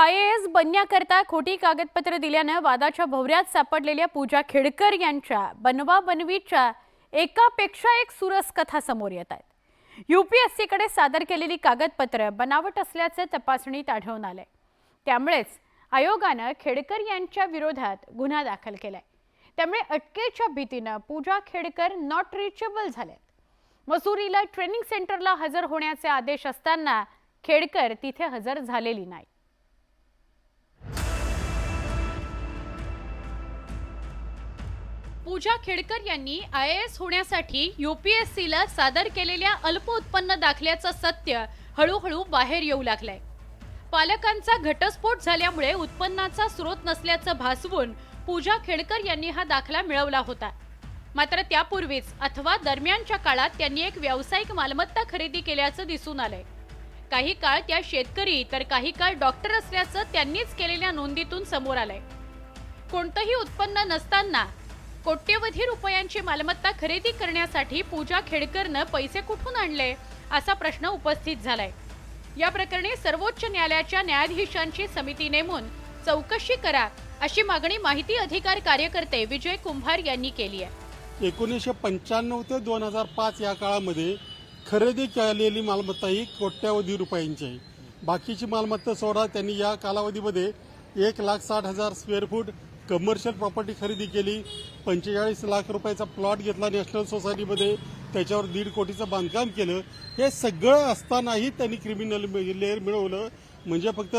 I A S बनण्याकरता खोटी कागदपत्र दिल्यानं वादाच्या भोवऱ्यात सापडलेल्या पूजा खेडकर यांच्या बनवा बनवीच्या एकापेक्षा एक सुरस कथा समोर येत आहेत. यूपीएससीकडे सादर केलेली कागदपत्र बनावट असल्याचं तपासणीत आढळून आलंय. त्यामुळेच आयोगानं खेडकर यांच्या विरोधात गुन्हा दाखल केलाय. त्यामुळे अटकेच्या भीतीनं पूजा खेडकर नॉट रिचेबल झाल्यात. मसुरीला ट्रेनिंग सेंटरला हजर होण्याचे आदेश असताना खेडकर तिथे हजर झालेली नाही पूजा खेडकर यांनी आय एस होण्यासाठी युपीएससीला सादर केलेल्या अल्प उत्पन्न दाखल्याचं सत्य हळूहळू बाहेर येऊ लागलंय. पालकांचा घटस्फोट झाल्यामुळे उत्पन्नाचा स्रोत नसल्याचं भासवून पूजा खेडकर यांनी हा दाखला मिळवला होता. मात्र त्यापूर्वीच अथवा दरम्यानच्या काळात त्यांनी एक व्यावसायिक मालमत्ता खरेदी केल्याचं दिसून आलंय. काही काळ त्या शेतकरी तर काही काळ डॉक्टर असल्याचं त्यांनीच केलेल्या नोंदीतून समोर आलंय. कोणतंही उत्पन्न नसताना कोट्यवधी रुपयांची मालमत्ता खरेदी करण्यासाठी पूजा खेडकरनं पैसे कुठून आणले असा प्रश्न उपस्थित झालाय. या प्रकरणी सर्वोच्च न्यायालयाच्या न्यायाधीशांची समिती नेमून चौकशी करा अशी मागणी माहिती अधिकार कार्यकर्ते विजय कुंभार यांनी केली आहे. एकोणीसशे पंच्याण्णव ते दोन हजार पाच या काळामध्ये खरेदी केलेली मालमत्ता ही कोट्यावधी रुपयांची आहे. बाकीची मालमत्ता सोडा त्यांनी या कालावधीमध्ये एक लाख साठ हजार स्क्वेअर फूट कमर्शियल प्रॉपर्टी खरेदी केली. पंचेचाळीस लाख रुपयाचा प्लॉट घेतला नॅशनल सोसायटीमध्ये त्याच्यावर दीड कोटीचं बांधकाम केलं. हे सगळं असतानाही त्यांनी क्रिमिनल लेअर मिळवलं. म्हणजे फक्त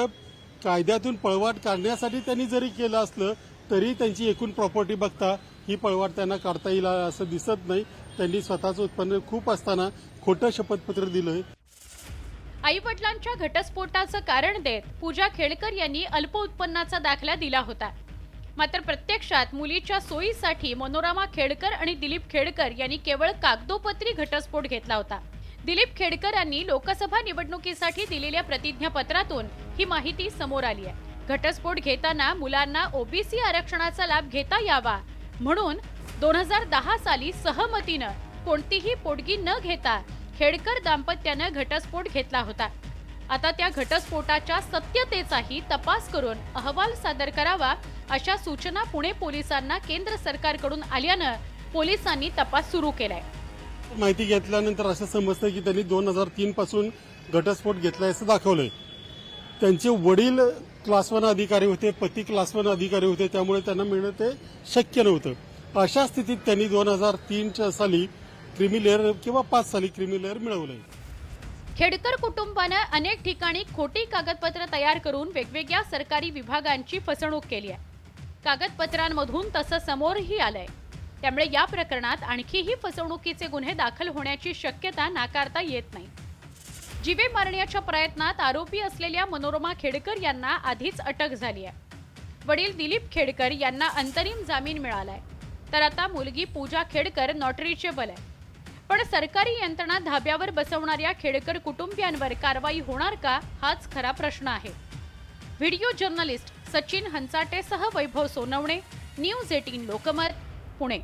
कायद्यातून पळवाट काढण्यासाठी त्यांनी जरी केलं असलं तरी त्यांची एकूण प्रॉपर्टी बघता ही पळवाट त्यांना काढता येईल असं दिसत नाही. त्यांनी स्वतःचं उत्पन्न खूप असताना खोटं शपथपत्र दिलंय. आई वडिलांच्या घटस्फोटाचं कारण देत पूजा खेडकर यांनी अल्प उत्पन्नाचा दाखला दिला होता. मात्र प्रत्यक्षात मुलीच्या सोयीसाठी मनोरमा खेडकर आणि दिलीप खेडकर यांनी केवळ कागदोपत्री घटस्फोट घेतला होता. दिलीप खेडकर यांनी लोकसभा निवडणुकीसाठी दिलेल्या प्रतिज्ञापत्रातून ही माहिती समोर आली आहे. घटस्फोट घेताना मुलांना ओबीसी आरक्षणाचा लाभ घेता यावा म्हणून दोन हजार दहा साली सहमतीनं कोणतीही पोटगी न घेता खेडकर दाम्पत्यानं घटस्फोट घेतला होता. आता त्या घटस्फोटाच्या सत्यतेचाही तपास करून अहवाल सादर करावा अशा सूचना पुणे पोलिसांना केंद्र सरकारकडून आल्यानं पोलिसांनी तपास सुरू केलाय. माहिती घेतल्यानंतर असं समजतं की त्यांनी दोन हजार तीन पासून घटस्फोट घेतलाय असं दाखवलंय. त्यांचे वडील क्लास वन अधिकारी होते पती क्लास वन अधिकारी होते त्यामुळे त्यांना मिळणं ते शक्य नव्हतं. अशा स्थितीत त्यांनी दोन हजार तीनच्या साली क्रिमी लेअर किंवा पाच साली क्रिमी लेअर मिळवलंय. खेडकर कुटुंबानं अनेक ठिकाणी खोटी कागदपत्र तयार करून वेगवेगळ्या सरकारी विभागांची फसवणूक केली आहे. कागदपत्रांमधून तसं समोरही आलंय. त्यामुळे या प्रकरणात आणखीही फसवणुकीचे गुन्हे दाखल होण्याची शक्यता नाकारता येत नाही. जीवे मारण्याच्या प्रयत्नात आरोपी असलेल्या मनोरमा खेडकर यांना आधीच अटक झाली आहे. वडील दिलीप खेडकर यांना अंतरिम जामीन मिळालाय. तर आता मुलगी पूजा खेडकर नॉट रिचेबल आहे. पण सरकारी यंत्रणा धाब्यावर बसवणाऱ्या खेडकर कुटुंबियांवर कारवाई होणार का हाच खरा प्रश्न आहे. व्हिडिओ जर्नलिस्ट सचिन हंचाटेसह वैभव सोनवणे न्यूज एटीन लोकमत पुणे.